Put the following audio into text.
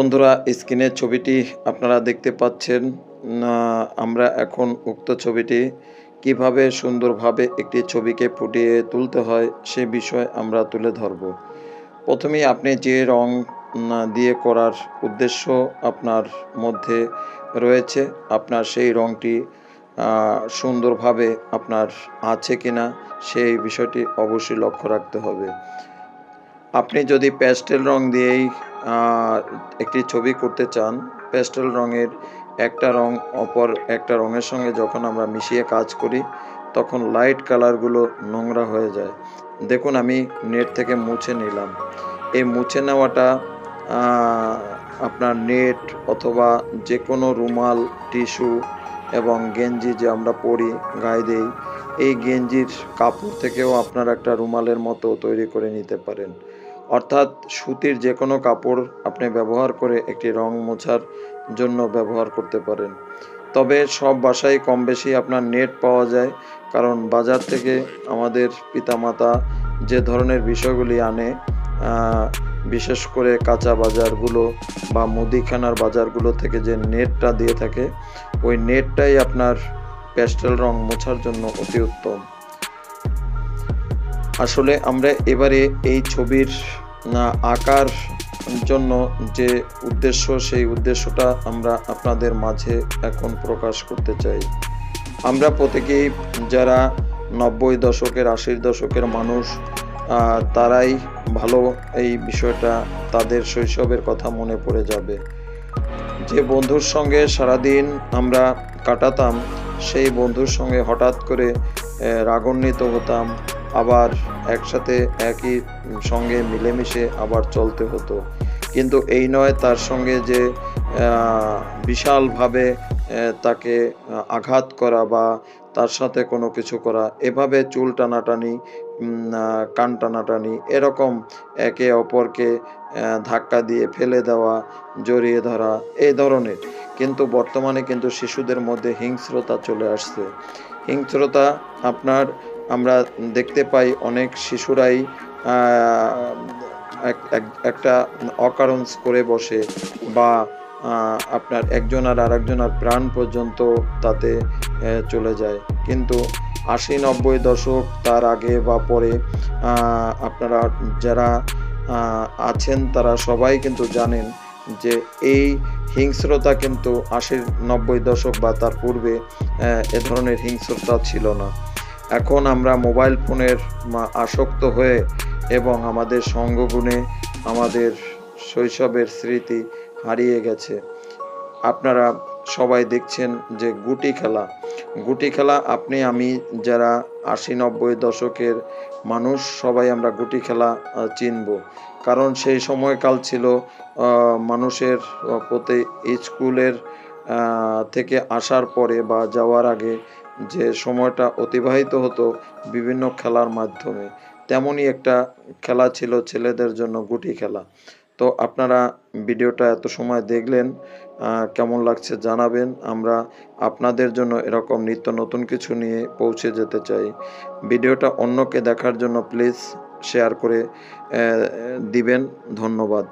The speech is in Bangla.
বন্ধুরা স্ক্রিনের ছবিটি আপনারা দেখতে পাচ্ছেন। আমরা এখন উক্ত ছবিটি কীভাবে সুন্দরভাবে একটি ছবিকে ফুটিয়ে তুলতে হয় সে বিষয় আমরা তুলে ধরব। প্রথমেই আপনি যে রং দিয়ে করার উদ্দেশ্য আপনার মধ্যে রয়েছে, আপনার সেই রংটি সুন্দরভাবে আপনার আছে কিনা, সেই বিষয়টি অবশ্যই লক্ষ্য রাখতে হবে। আপনি যদি প্যাস্টেল রং দিয়েই একটি ছবি করতে চান, প্যাস্টেল রঙের একটা রং অপর একটা রঙের সঙ্গে যখন আমরা মিশিয়ে কাজ করি, তখন লাইট কালারগুলো নোংরা হয়ে যায়। দেখুন, আমি নেট থেকে মুছে নিলাম। এই মুছে নেওয়াটা আপনার নেট অথবা যে কোনো রুমাল, টিস্যু এবং গেঞ্জি যে আমরা পরি, গায়ে দেই, এই গেঞ্জির কাপড় থেকেও আপনার একটা রুমালের মতো তৈরি করে নিতে পারেন। অর্থাৎ সুতির যে কোনো কাপড় আপনি ব্যবহার করে একটি রং মোছার জন্য ব্যবহার করতে পারেন। তবে সব বাসায় কম বেশি আপনার নেট পাওয়া যায়, কারণ বাজার থেকে আমাদের পিতামাতা যে ধরনের বিষয়গুলি আনে বিশেষ করে কাঁচা বাজারগুলো বা মুদিখানার বাজারগুলো থেকে যে নেটটা দিয়ে থাকে, ওই নেটটাই আপনার প্যাস্টেল রং মোছার জন্য অতি উত্তম। আসলে আমরা এবারে এই ছবির আঁকার জন্য যে উদ্দেশ্য, সেই উদ্দেশ্যটা আমরা আপনাদের মাঝে এখন প্রকাশ করতে চাই। আমরা প্রত্যেকেই যারা নব্বই দশকের, আশির দশকের মানুষ তারাই ভালো এই বিষয়টা তাদের শৈশবের কথা মনে পড়ে যাবে। যে বন্ধুর সঙ্গে সারাদিন আমরা কাটাতাম, সেই বন্ধুর সঙ্গে হঠাৎ করে রাগান্বিত হতাম আবার একসাথে একই সঙ্গে মিলেমিশে আবার চলতে হতো। কিন্তু এই নয়, তার সঙ্গে যে বিশালভাবে তাকে আঘাত করা বা তার সাথে কোনো কিছু করা, এভাবে চুল টানাটানি কান টানাটানি, এরকম একে অপরকে ধাক্কা দিয়ে ফেলে দেওয়া, জড়িয়ে ধরা, এই ধরনের। কিন্তু বর্তমানে কিন্তু শিশুদের মধ্যে হিংস্রতা চলে আসছে। হিংস্রতা আপনার আমরা দেখতে পাই অনেক শিশুরাই এক- এক- একটা অকারণ করে বসে বা আপনার একজন আর আরেকজনের প্রাণ পর্যন্ত তাতে চলে যায়। কিন্তু আশি নব্বই দশক তার আগে বা পরে আপনারা যারা আছেন তারা সবাই কিন্তু জানেন যে এই হিংস্রতা কিন্তু আশির নব্বই দশক বা তার পূর্বে এ ধরনের হিংস্রতা ছিল না। এখন আমরা মোবাইল ফোনের আসক্ত হয়ে এবং আমাদের সঙ্গগুণে আমাদের শৈশবের স্মৃতি হারিয়ে গেছে। আপনারা সবাই দেখছেন যে গুটি খেলা। গুটি খেলা আপনি, আমি যারা আশি নব্বই দশকের মানুষ, সবাই আমরা গুটি খেলা চিনব। কারণ সেই সময়কাল ছিল মানুষের প্রতি স্কুলের থেকে আসার পরে বা যাওয়ার আগে যে সময়টা অতিবাহিত হতো বিভিন্ন খেলার মাধ্যমে, তেমনই একটা খেলা ছিল ছেলেদের জন্য গুটি খেলা। তো আপনারা ভিডিওটা এত সময় দেখলেন কেমন লাগছে জানাবেন। আমরা আপনাদের জন্য এরকম নিত্য নতুন কিছু নিয়ে পৌঁছে যেতে চাই। ভিডিওটা অন্যকে দেখার জন্য প্লিজ শেয়ার করে দিবেন। ধন্যবাদ।